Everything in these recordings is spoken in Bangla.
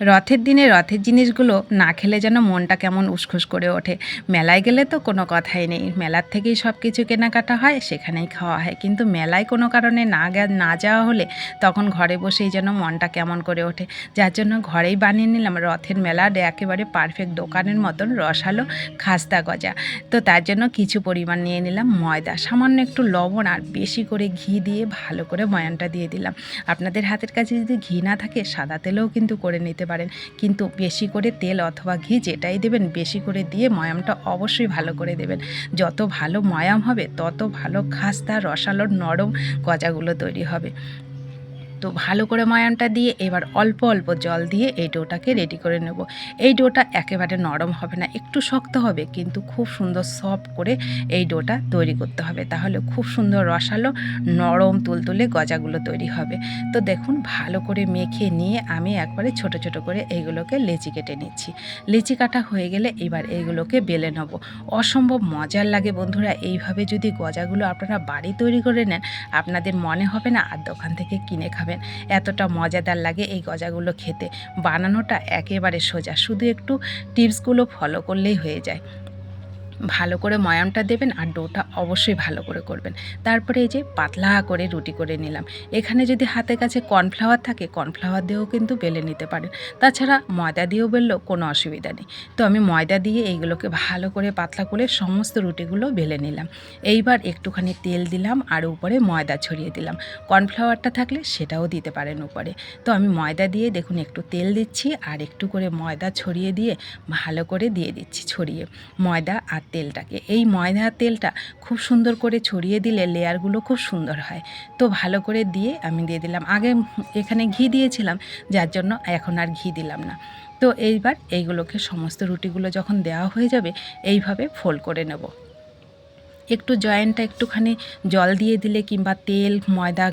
রথের দিনে রথের জিনিসগুলো না খেলে যেন মনটা কেমন উসখুস করে ওঠে। মেলায় গেলে তো কোনো কথাই নেই। মেলার থেকেই সব কিছু কেনাকাটা হয়, সেখানেই খাওয়া হয়। কিন্তু মেলায় কোনো কারণে না না যাওয়া হলে তখন ঘরে বসেই যেন মনটা কেমন করে ওঠে। যার জন্য ঘরেই বানিয়ে নিলাম রথের মেলার একেবারে পারফেক্ট দোকানের মতন রসালো খাস্তা গজা। তো তার জন্য কিছু পরিমাণ নিয়ে নিলাম ময়দা, সামান্য একটু লবণ আর বেশি করে ঘি দিয়ে ভালো করে ময়ানটা দিয়ে দিলাম। আপনাদের হাতের কাছে যদি ঘি না থাকে, সাদা তেলেও কিন্তু করে নিতে পারেন। কিন্তু বেশি করে তেল অথবা ঘি যেটাই দেবেন, বেশি করে দিয়ে ময়ামটা অবশ্যই ভালো করে দেবেন। যত ভালো ময়াম হবে, তত ভালো খাস্তা রসালোর নরম গজাগুলো তৈরি হবে। তো ভালো করে ময়ামটা দিয়ে এবার অল্প অল্প জল দিয়ে এই ডোটাকে রেডি করে নেব। এই ডোটা একেবারে নরম হবে না, একটু শক্ত হবে, কিন্তু খুব সুন্দর সফট করে এই ডোটা তৈরি করতে হবে। তাহলে খুব সুন্দর রসালো, নরম, তুলতুলে গজাগুলো তৈরি হবে। তো দেখুন, ভালো করে মেখে নিয়ে আমি একবারে ছোট ছোট করে এইগুলোকে লেচি কেটে নিচ্ছি। লিচি কাটা হয়ে গেলে এবার এইগুলোকে বেলে নেব। অসম্ভব মজার লাগে বন্ধুরা, এইভাবে যদি গজাগুলো আপনারা বাড়ি তৈরি করে নেন, আপনাদের মনে হবে না, আর দোকান থেকে কিনে খাবেন এতটা মজাদার লাগে এই গজাগুলো খেতে। বানানোটা একেবারে সোজা। শুধু একটু টিপসগুলো ফলো করলেই হয়ে যায়। ভালো করে ময়ামটা দেবেন আর ডোটা অবশ্যই ভালো করে করবেন। তারপরে এই যে পাতলা করে রুটি করে নিলাম। এখানে যদি হাতের কাছে কর্নফ্লাওয়ার থাকে, কর্নফ্লাওয়ার দিয়েও কিন্তু বেলে নিতে পারেন। তাছাড়া ময়দা দিয়েও বেললেও কোনো অসুবিধা নেই। তো আমি ময়দা দিয়ে এইগুলোকে ভালো করে পাতলা করে সমস্ত রুটিগুলো বেলে নিলাম। এইবার একটুখানি তেল দিলাম আর উপরে ময়দা ছড়িয়ে দিলাম। কর্নফ্লাওয়ারটা থাকলে সেটাও দিতে পারেন উপরে। তো আমি ময়দা দিয়ে দেখুন একটু তেল দিচ্ছি আর একটু করে ময়দা ছড়িয়ে দিয়ে ভালো করে দিয়ে দিচ্ছি ছড়িয়ে। ময়দা আর তেলটাকে। এই ময়দার তেলটা খুব সুন্দর করে ছড়িয়ে দিলে লেয়ারগুলো খুব সুন্দর হয়। তো ভালো করে দিয়ে আমি দিয়ে দিলাম। আগে এখানে ঘি দিয়েছিলাম, যার জন্য এখন আর ঘি দিলাম না। তো এইবার এইগুলোকে সমস্ত রুটিগুলো যখন দেওয়া হয়ে যাবে, এইভাবে ফোল্ড করে নেব। একটু জয়েন্টটা একটুখানি জল দিয়ে দিলে কিংবা তেল, ময়দা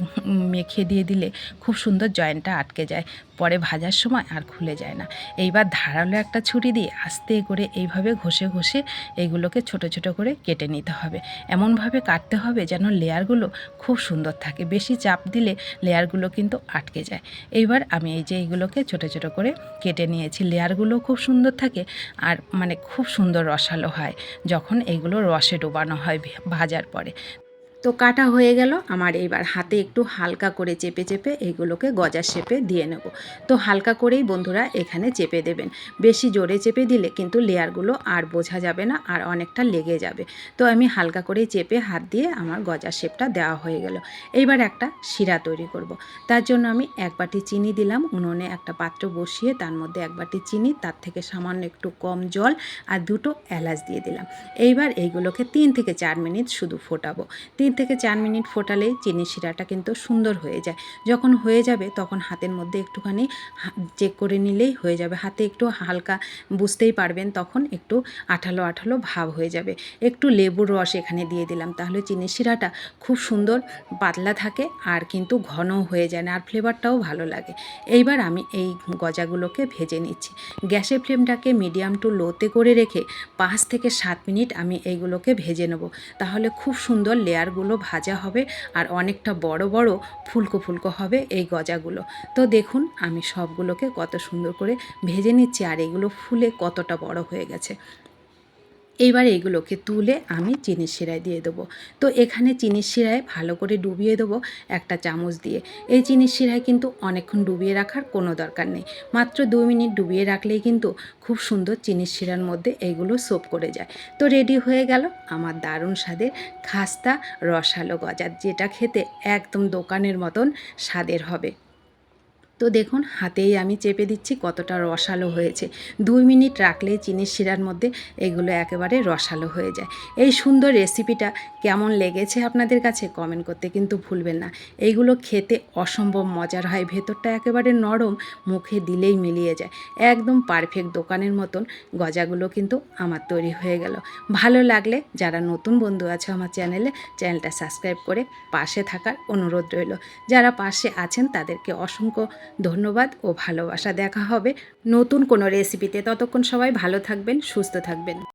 মেখে দিয়ে দিলে খুব সুন্দর জয়েন্টটা আটকে যায়। পরে ভাজার সময় আর খুলে যায় না। এইবার ধারালো একটা ছুরি দিয়ে আস্তে করে এইভাবে ঘষে ঘষে এইগুলোকে ছোট ছোট করে কেটে নিতে হবে। এমনভাবে কাটতে হবে যেন লেয়ারগুলো খুব সুন্দর থাকে। বেশি চাপ দিলে লেয়ারগুলো কিন্তু আটকে যায়। এইবার আমি এই যে এইগুলোকে ছোট ছোট করে কেটে নিয়েছি। লেয়ারগুলো খুব সুন্দর থাকে আর মানে খুব সুন্দর রসালো হয়। যখন এইগুলো রসে ডোবানো হয় ভাজার পরে। তো কাটা হয়ে গেল। আমার এইবার হাতে একটু হালকা করে চেপে চেপে এইগুলোকে গজার শেপে দিয়ে নেব। তো হালকা করেই বন্ধুরা এখানে চেপে দেবেন। বেশি জোরে চেপে দিলে কিন্তু লেয়ারগুলো আর বোঝা যাবে না আর অনেকটা লেগে যাবে। তো আমি হালকা করে চেপে হাত দিয়ে আমার গজার শেপটা দেওয়া হয়ে গেল। এইবার একটা শিরা তৈরি করব। তার জন্য আমি এক বাটি চিনি দিলাম। উনুনে একটা পাত্র বসিয়ে তার মধ্যে এক বাটি চিনি, তার থেকে সামান্য একটু কম জল আর দুটো এলাচ দিয়ে দিলাম। এইবার এইগুলোকে তিন থেকে চার মিনিট শুধু ফোটাবো। তিন থেকে চার মিনিট ফোটালেই চিনি শিরাটা কিন্তু সুন্দর হয়ে যায়। যখন হয়ে যাবে তখন হাতের মধ্যে একটুখানি চেক করে নিলেই হয়ে যাবে। হাতে একটু হালকা বুঝতেই পারবেন তখন একটু আঠালো আঠালো ভাব হয়ে যাবে। একটু লেবুর রস এখানে দিয়ে দিলাম। তাহলে চিনি শিরাটা খুব সুন্দর পাতলা থাকে আর কিন্তু ঘনও হয়ে যায় না, আর ফ্লেভারটাও ভালো লাগে। এইবার আমি এই গজাগুলোকে ভেজে নিচ্ছি। গ্যাসের ফ্লেমটাকে মিডিয়াম টু লোতে করে রেখে পাঁচ থেকে সাত মিনিট আমি এইগুলোকে ভেজে নেব। তাহলে খুব সুন্দর লেয়ারগুলো ভাজা হবে আর অনেকটা বড় বড় ফুলকো ফুলকো হবে এই গজাগুলো। তো দেখুন, আমি সবগুলোকে কত সুন্দর করে ভেজে নিচ্ছি আর এগুলো ফুলে কতটা বড় হয়ে গেছে। এইবার এগুলোকে তুলে আমি চিনির শিরায় দিয়ে দেবো। তো এখানে চিনির শিরায় ভালো করে ডুবিয়ে দেবো একটা চামচ দিয়ে। এই চিনির শিরায় কিন্তু অনেকক্ষণ ডুবিয়ে রাখার কোনো দরকার নেই। মাত্র দু মিনিট ডুবিয়ে রাখলেই কিন্তু খুব সুন্দর চিনির শিরার মধ্যে এইগুলো সোপ করে যায়। তো রেডি হয়ে গেল আমার দারুণ স্বাদের খাস্তা রসালো গজা যেটা খেতে একদম দোকানের মতন স্বাদের হবে। তো দেখুন, হাতেই আমি চেপে দিচ্ছি, কতটা রসালো হয়েছে। দুই মিনিট রাখলেই চিনির শিরার মধ্যে এগুলো একেবারে রসালো হয়ে যায়। এই সুন্দর রেসিপিটা কেমন লেগেছে আপনাদের কাছে কমেন্ট করতে কিন্তু ভুলবেন না। এইগুলো খেতে অসম্ভব মজার হয়, ভেতরটা একেবারে নরম, মুখে দিলেই মিলিয়ে যায়। একদম পারফেক্ট দোকানের মতন গজাগুলো কিন্তু আমার তৈরি হয়ে গেল। ভালো লাগলে যারা নতুন বন্ধু আছে আমার চ্যানেলে, চ্যানেলটা সাবস্ক্রাইব করে পাশে থাকার অনুরোধ রইল। যারা পাশে আছেন তাদেরকে অসংখ্য ধন্যবাদ ও ভালোবাসা। দেখা হবে নতুন কোনো রেসিপিতে ততক্ষণ সবাই ভালো থাকবেন সুস্থ থাকবেন।